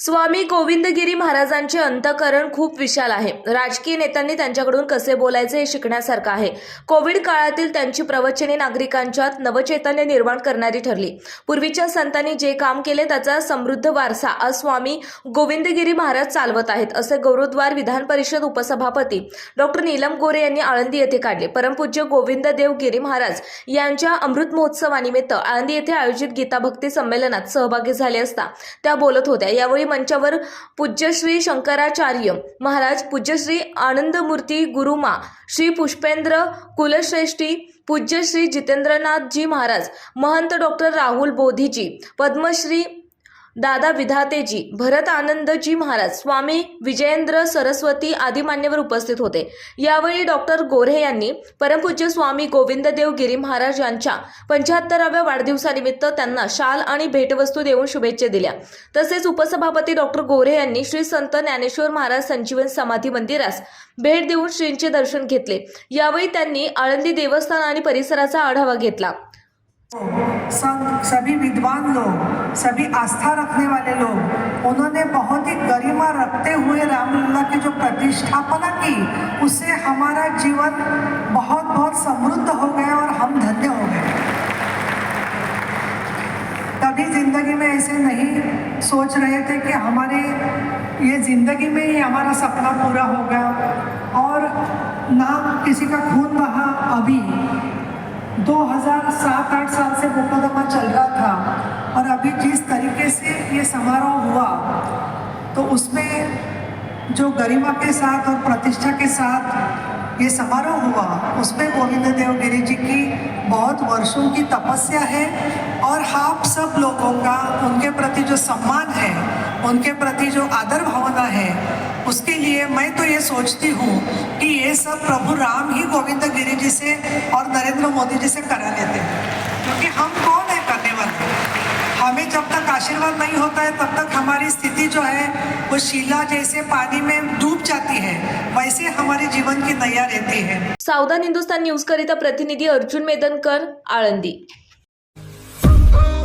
स्वामी गोविंदगिरी महाराजांचे अंतकरण खूप विशाल आहे. राजकीय नेत्यांनी त्यांच्याकडून कसे बोलायचे हे शिकण्यासारखं आहे. कोविड काळातील त्यांची प्रवचने नागरिकांच्यात नवचैतन्य निर्माण करणारी ठरली. पूर्वीच्या संतांनी जे काम केले त्याचा समृद्ध वारसा आज स्वामी गोविंदगिरी महाराज चालवत आहेत असे गौरवद्वार विधान परिषद उपसभापती डॉक्टर नीलम गोरे यांनी आळंदी येथे काढले. परमपूज्य गोविंददेव गिरी महाराज यांच्या अमृत महोत्सवानिमित्त आळंदी येथे आयोजित गीताभक्ती संमेलनात सहभागी झाले असता त्या बोलत होत्या. यावेळी मंचावर पूज्यश्री शंकराचार्य महाराज पूज्यश्री आनंदमूर्ती गुरुमा श्री पुष्पेंद्र कुलश्रेष्ठी पूज्यश्री जितेंद्रनाथजी महाराज महंत डॉक्टर राहुल बोधीजी पद्मश्री दादा विधातेजी भरत आनंदजी महाराज स्वामी विजयेंद्र सरस्वती आदी मान्यवर उपस्थित होते. यावेळी डॉक्टर गोऱ्हे यांनी परमपूज्य स्वामी गोविंददेव गिरी महाराज यांच्या पंच्याहत्तराव्या वाढदिवसानिमित्त त्यांना शाल आणि भेटवस्तू देऊन शुभेच्छा दिल्या. तसेच उपसभापती डॉक्टर गोऱ्हे यांनी श्री संत ज्ञानेश्वर महाराज संजीवन समाधी मंदिरास भेट देऊन श्रींचे दर्शन घेतले. यावेळी त्यांनी आळंदी देवस्थान आणि परिसराचा आढावा घेतला. सब सभी विद्वान लोग, सभी आस्था रखने वाले लोग, उन्होंने बहुत ही गरिमा रखते हुए रामलीला की जो प्रतिष्ठापना की, उससे हमारा जीवन बहुत बहुत समृद्ध हो गया और हम धन्य हो गए। कभी ज़िंदगी में ऐसे नहीं सोच रहे थे कि हमारे, ये ज़िंदगी में ही हमारा सपना पूरा होगा और ना किसी का खून बहा अभी। 2007-8 साल से मुकदमा चल रहा था और अभी जिस तरीके से ये समारोह हुआ तो उसमें जो गरिमा के साथ और प्रतिष्ठा के साथ ये समारोह हुआ, उसमें गोविंद देव गिरी जी की बहुत वर्षों की तपस्या है और आप सब लोगों का उनके प्रति जो सम्मान है उनके प्रति जो आदर भावना है, उसके लिए मैं तो ये सोचती हूँ कि ये सब प्रभु राम ही गोविंद गिरी जी से और नरेंद्र मोदी जी से करा लेते हैं। क्योंकि हम कौन है करने वाले? हमें जब तक आशीर्वाद नहीं होता है, तब तक हमारी स्थिति जो है, वो शीला जैसे पानी में डूब जाती है, वैसे हमारे जीवन की नैया रहती है। सावधान हिंदुस्तान न्यूज़ करिता प्रतिनिधि अर्जुन मेदनकर, आळंदी।